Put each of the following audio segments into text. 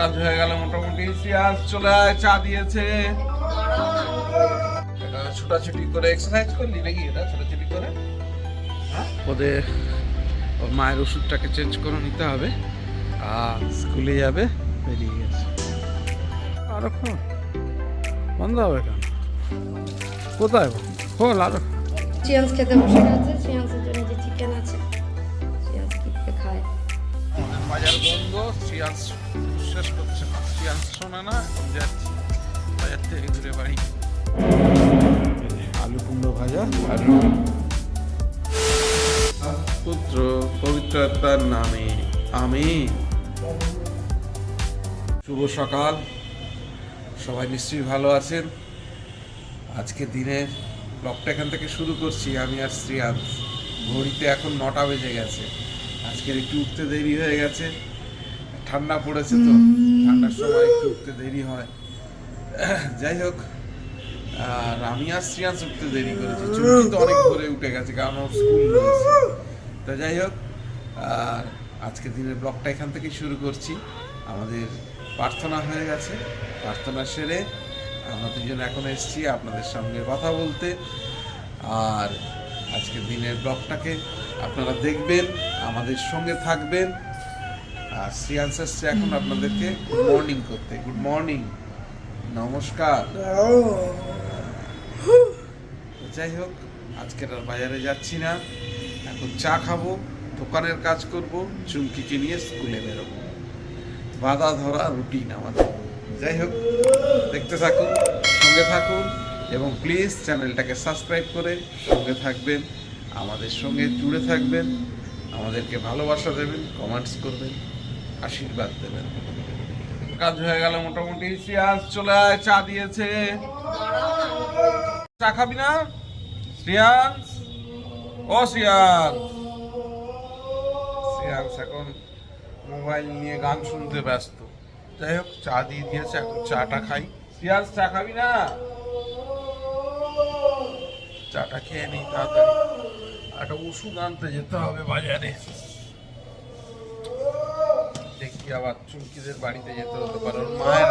কাজ হয়ে গেল মোটামুটি। সিয়াজ চলে চা দিয়েছে। ছোটাছুটি করে এক্সারসাইজ করলি নাকি এটা ছোটাছুটি করে? হ্যাঁ? ওদের ওর মায়ের ওষুধটাকে চেঞ্জ করে নিতে হবে। আর স্কুলে যাবে, বেরিয়ে গেছে। আরও বন্ধ হবে কেন? কোথায়? খোল আরও। চিয়ান্স খেতে বসে গেছে। চিয়ান্সের জন্য যে চিকেন আছে বাজার বন্ধ সিয়ান্স শেষ করছে না। সিয়ান্স শোনে না এখন যাচ্ছি বাজার থেকে ঘুরে বাড়ি। আলু কুমড়ো ভাজা? আলু। পুত্র পবিত্রতার নামে আমি শুভ সকাল। সবাই নিশ্চয়ই ভালো আছেন। আজকে দিনের ব্লগটা এখান থেকে শুরু করছি। আমি আর শ্রিয়াংশ ঘড়িতে এখন নটা বেজে গেছে। আজকের একটু উঠতে দেরি হয়ে গেছে। ঠান্ডা পড়েছে তো ঠান্ডার সময় একটু উঠতে দেরি হয়। যাই হোক আর আমি আর শ্রিয়াংশ উঠতে দেরি করেছি। চুমকি তো অনেক ভোরে উঠে গেছে কারণ ওর স্কুল রয়েছে। তো যাই হোক আর আজকে দিনের ব্লগটা এখান থেকে শুরু করছি। আমাদের প্রার্থনা হয়ে গেছে। প্রার্থনা সেরে আমরা দুজন এখন এসেছি আপনাদের সঙ্গে কথা বলতে। আর আজকের দিনের ব্লগটাকে আপনারা দেখবেন, আমাদের সঙ্গে থাকবেন। আর শ্রিয়াংশ এসছে এখন আপনাদেরকে গুড মর্নিং করতে। গুড মর্নিং নমস্কার। যাই হোক, আজকের আর বাজারে যাচ্ছি না। এখন চা খাব, দোকানের কাজ করব, চুমকিকে নিয়ে স্কুলে বেরোবো। বাধা ধরা রুটিন আমাদের। যাই হোক, দেখতে থাকুন, সঙ্গে থাকুন। এবং প্লিজ চ্যানেলটাকে সাবস্ক্রাইব করে সঙ্গে থাকবেন, আমাদের সঙ্গে জুড়ে থাকবেন, আমাদেরকে ভালোবাসা দেবেন কমেন্টস করবেন, আশীর্বাদ দেবেন। কাজ হয়ে গেল মোটামুটি সিয়াজ চলে আয়, চা দিয়েছে। চা খাবি না? শ্রিয়াংশ ও শ্রিয়াংশ শ্রিয়াংশ এখন মোবাইল নিয়ে গান শুনতে ব্যস্ত। যাই হোক, চা দিয়ে দিয়েছে, এখন চাটা খাই। শ্রিয়াংশ চা খাবি না? চাটা খেয়ে নিই তাড়াতাড়ি। একটা ওষুধ আনতে যেতে হবে বাজারে। দেখি আবার চুমকিদের বাড়িতে যেতে হতে পারে। মায়ের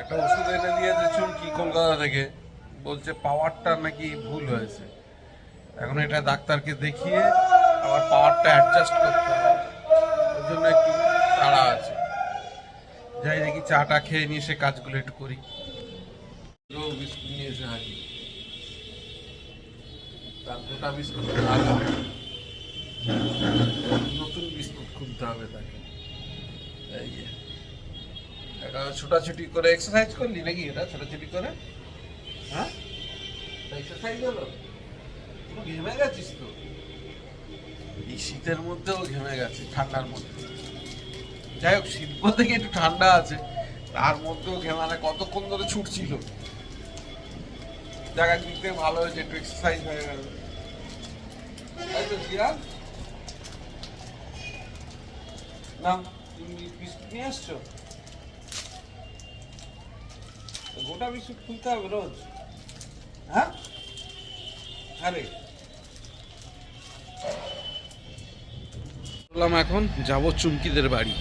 একটা ওষুধ এনে দিয়েছে চুমকি কলকাতা থেকে। বলছে পাওয়ারটা নাকি ভুল হয়েছে। এখন এটা ডাক্তারকে দেখিয়ে আবার পাওয়ারটা অ্যাডজাস্ট করতে হবে। ওর জন্য একটু তাড়া আছে। যাই দেখি চাটা খেয়ে নিয়ে সে কাজগুলো একটু করি। বিস্কুট নিয়ে এসে হাজির। তার গোটা বিস্কুট খাওয়া নতুন বিস্কুট খুলতে হবে তাকে এই যে, এটা ছোটাছুটি করে এক্সারসাইজ করলি নাকি এটা, ছোটাছুটি করে? হ্যাঁ? এক্সারসাইজ হলো? ঘেমে গেছিস তো? এই শীতের মধ্যেও ঘেমে গেছে, ঠান্ডার মধ্যে। যাই হোক, শীত বলতে কি একটু ঠান্ডা আছে, তার মধ্যেও ঘেমানে কতক্ষণ ধরে ছুটছিল? জায়গা থেকে ভালো হয়েছে একটু এক্সারসাইজ হয়ে গেল। তাই তো জিয়া না, তুমি বিস্কুট নিয়ে আসছো গোটা বিস্কুট খুলতে হবে রোজ। হ্যাঁ? আরে বললাম এখন, যাব চুমকিদের বাড়ি।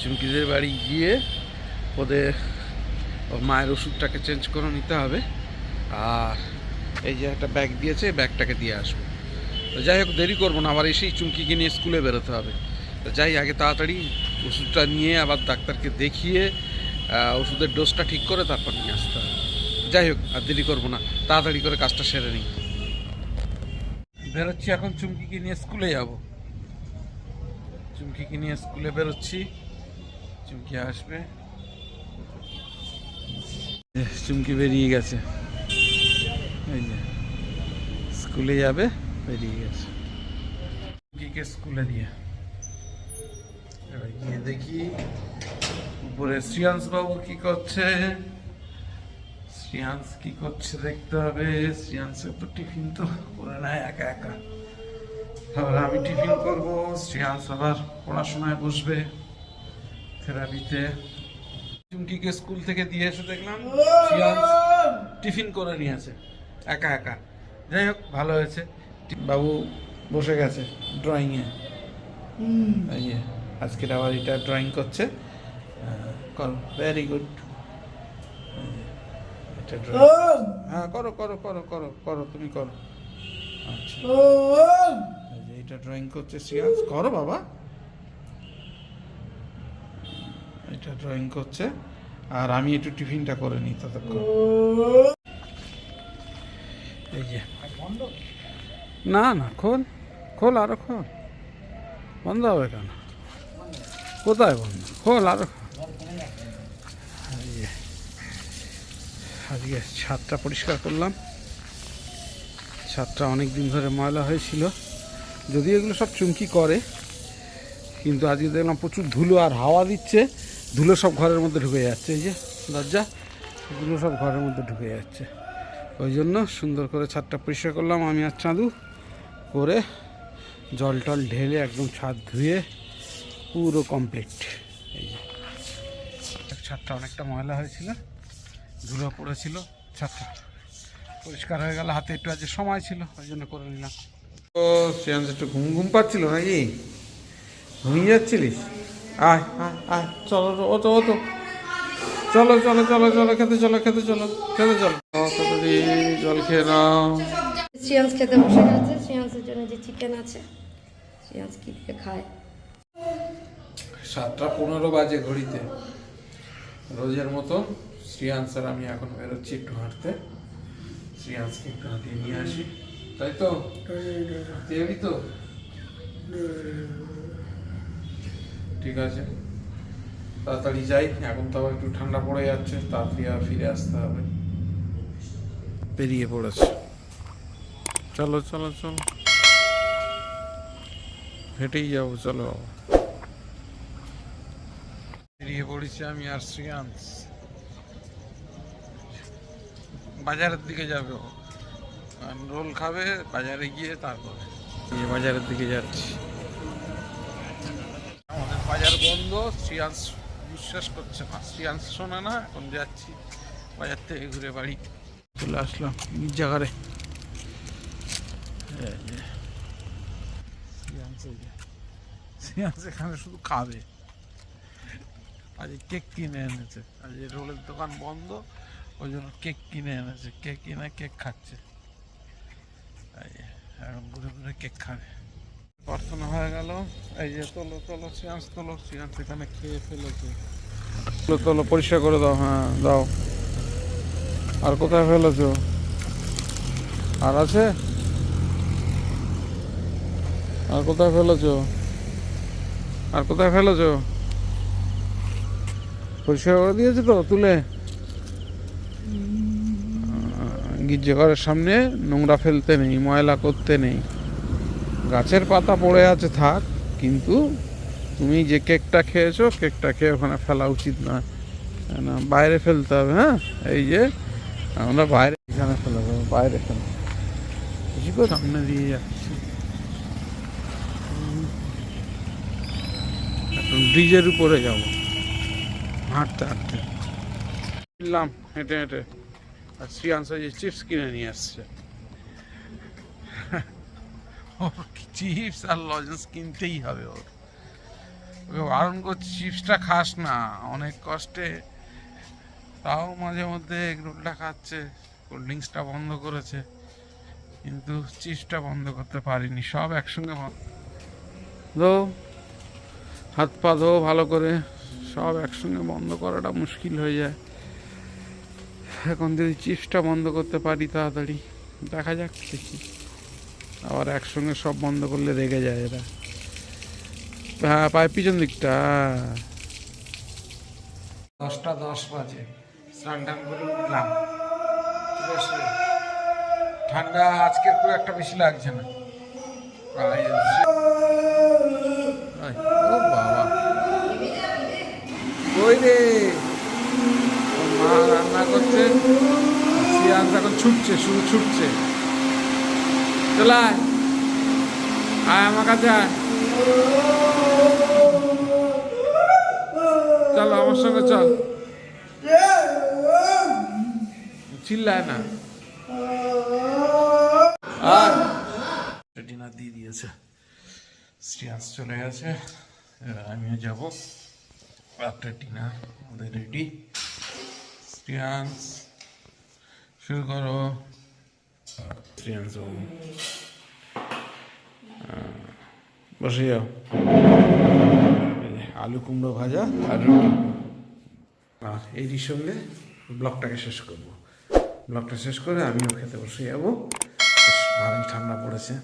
চুমকিদের বাড়ি গিয়ে ওদের মায়ের ওষুধটাকে চেঞ্জ করে নিতে হবে। আর এই যে একটা ব্যাগ দিয়েছে ব্যাগটাকে দিয়ে আসব। তো যাই হোক, দেরি করব না, আবার এসেই চুমকিকে নিয়ে স্কুলে বেরোতে হবে। তো যাই, আগে তাড়াতাড়ি ওষুধটা নিয়ে আবার ডাক্তারকে দেখিয়ে ওষুধের ডোজটা ঠিক করে তারপর নিয়ে আসতে হবে। যাই হোক, আর দেরি করব না, তাড়াতাড়ি করে কাজটা সেরে নিই। বেরোচ্ছি এখন চুমকিকে নিয়ে স্কুলে যাব। চুমকিকে নিয়ে স্কুলে বেরোচ্ছি, চুমকি আসবে। চুমকি বেরিয়ে গেছে এই যে স্কুলে যাবে বেরিয়ে গেছে। চুমকিকে স্কুলে দিয়ে এবার গিয়ে দেখি উপরে শ্রিয়াংশ বাবু কি করছে? শ্রিয়াংশ কি করছে দেখতে হবে। শ্রিয়াংশের তো টিফিন তো করে নেয় একা একা। আবার আমি টিফিন করব শ্রিয়াংশ আবার পড়াশোনায় বসবে থেরাপিতে। চুমকিকে স্কুল থেকে দিয়ে এসে দেখলাম? শ্রিয়াংশ টিফিন করে নিয়েছে একা একা। যাই হোক ভালো হয়েছে। বাবু বসে গেছে ড্রয়িংয়ে এই যে, আজকের আবার এটা ড্রয়িং করছে। করো ভেরি গুড এটা। হ্যাঁ করো করো করো করো করো তুমি করো। আচ্ছা। এটা ড্রয়িং করছে সিয়ান্স করো বাবা। এটা ড্রয়িং করছে। আর আমি একটু টিফিনটা করে নিই ততক্ষণ। এই যে। না না, খোল। খোল আরও খোল। বন্ধ হবে কেন? কোথায় বন্ধ? খোল আরও। আজকে ছাদটা পরিষ্কার করলাম। ছাদটা অনেক দিন ধরে ময়লা হয়েছিল। যদি এগুলো সব চুমকি করে, কিন্তু আজকে দেখলাম প্রচুর ধুলো আর হাওয়া দিচ্ছে। ধুলো সব ঘরের মধ্যে ঢুকে যাচ্ছে। এই যে দরজা, ধুলো সব ঘরের মধ্যে ঢুকে যাচ্ছে। ওই জন্য সুন্দর করে ছাদটা পরিষ্কার করলাম আমি আর চাঁদু। করে জল টল ঢেলে একদম ছাদ ধুয়ে পুরো কমপ্লিট এই যে। ছাদটা অনেকটা ময়লা হয়েছিল, ধুলো পড়েছিল, ছাদটা পরিষ্কার হয়ে গেল, হাতে একটু আজ সময় ছিল, ওই জন্য করে নিলাম। ও শ্রেয়াংশ একটু ঘুম ঘুম পাচ্ছিল নাকি? ঘুমিয়ে যাচ্ছিলিস? আয় আয় আয়, চলো ও তো ও তো চলো চলো চলো চলো, খেতে চলো খেতে চলো খেতে চলো। তাড়াতাড়ি জল খেয়ে নাও। শ্রিয়াংস খেতে বসে গেছে। শ্রিয়াংসের জন্য যে চিকেন আছে শ্রিয়াংস কি খায়? সাতটা পনেরো বাজে ঘড়িতে। রোজের মতো শ্রিয়াংশ আর আমি এখন বেরোচ্ছি একটু হাঁটতে। শ্রিয়াংশকে একটু হাঁটিয়ে নিয়ে আসি। তাই তো? যাবি তো? ঠিক আছে। তাড়াতাড়ি যাই। এখন তো আবার একটু ঠান্ডা পড়ে যাচ্ছে। তাড়াতাড়ি আর ফিরে আসতে হবে। বেরিয়ে পড়েছে। চলো চলো চলো। হেঁটেই যাব, চলো। বেরিয়ে পড়েছি আমি আর শ্রিয়াংশ। বাজারের দিকে যাবে রোল খাবে, বাজারে গিয়ে তারপরে বাজারের দিকে যাচ্ছি। আমাদের বাজার বন্ধ, শ্রিয়াংশ বিশ্বাস করছে না। শ্রিয়াংশ শোনে না, এখন যাচ্ছি বাজার থেকে ঘুরে বাড়ি। চলে আসলাম যে। শ্রিয়াংশ শুধু খাবে। আজ কেক কিনে এনেছে। আজ রোলের দোকান বন্ধ, ওই জন্য কেক কিনে এনেছে। কেক কিনে, কেক খাচ্ছে। ঘুরে ঘুরে কেক খাবে। প্রার্থনা হয়ে গেল। এই যে তোলো তোলো, সিয়ান্স তোলো। সিয়ান্স এখানে খেয়ে ফেলেছে। তোলো তোলো, পরিষ্কার করে দাও হ্যাঁ দাও। আর কোথায় ফেলেছ? আর আছে? আর কোথায় ফেলেছো? আর কোথায় ফেলেছো? পরিষ্কার করে দিয়েছে তো, তুলে? গির্জে ঘরের সামনে নোংরা ফেলতে নেই, ময়লা করতে নেই। গাছের পাতা পড়ে আছে, থাক, কিন্তু তুমি যে কেকটা খেয়েছো, কেকটা খেয়ে ওখানে ফেলা উচিত নয়। না বাইরে ফেলতে হবে হ্যাঁ? এই যে আমরা বাইরে এখানে ফেলে দেবো বাইরে গো, সামনে দিয়ে যাচ্ছি। এখন ব্রিজের উপরে যাব। হাঁটতে হাঁটতে। ফিরলাম হেঁটে হেঁটে। আর শ্রিয়াংশ যে চিপস কিনে নিয়ে আসছে। চিপস আর লজেন্স কিনতেই হবে ওর। ওকে বারণ করছি চিপসটা খাস না অনেক কষ্টে। তাও মাঝে মধ্যে এগরোলটা খাচ্ছে কোল্ড ড্রিঙ্কসটা বন্ধ করেছে, কিন্তু চিপসটা বন্ধ করতে পারিনি, সব একসঙ্গে ধো, হাত পা ধো ভালো করে, সব একসঙ্গে বন্ধ করাটা মুশকিল হয়ে যায়। এখন যদি চিপসটা বন্ধ করতে পারি তাড়াতাড়ি, দেখা যাক দেখি। আবার একসঙ্গে সব বন্ধ করলে রেগে যায় এরা। হ্যাঁ পায়ের পিছন দিকটা দশটা দশ বাজে। স্নান উঠলাম ঠান্ডা আজকে খুব একটা বেশি লাগছে না। ও বাবা। রে? মা রান্না করছে সিয়ান্স এখন ছুটছে, শুধু ছুটছে। চলায় আয় আমার কাছে আয়। চল আমার সঙ্গে চল। চিল্লায় না। আর ডিনার দিয়ে দিয়েছে। শ্রিয়াংশ চলে গেছে। আমিও যাব। রাত্রে ডিনার আমাদের রেডি। শ্রিয়াংস শুরু করো। শ্রিয়াংস বসে যাও। আলু কুমড়ো ভাজা আর রুটি। আর এরই সঙ্গে ব্লগটাকে শেষ করব। ব্লগটা শেষ করে আমিও খেতে বসে যাব। ভালোই ঠান্ডা পড়েছে।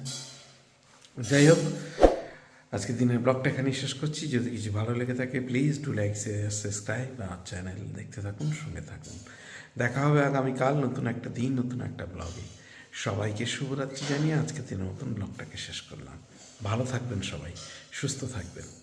যাই হোক আজকে দিনের ব্লগটা এখানেই শেষ করছি। যদি কিছু ভালো লেগে থাকে প্লিজ ডু লাইক সাবস্ক্রাইব আমার চ্যানেল দেখতে থাকুন, সঙ্গে থাকুন। দেখা হবে আগামীকাল নতুন একটা দিন, নতুন একটা ব্লগে। সবাইকে শুভরাত্রি জানিয়ে আজকে দিনের মতন ব্লগটাকে শেষ করলাম। ভালো থাকবেন সবাই, সুস্থ থাকবেন।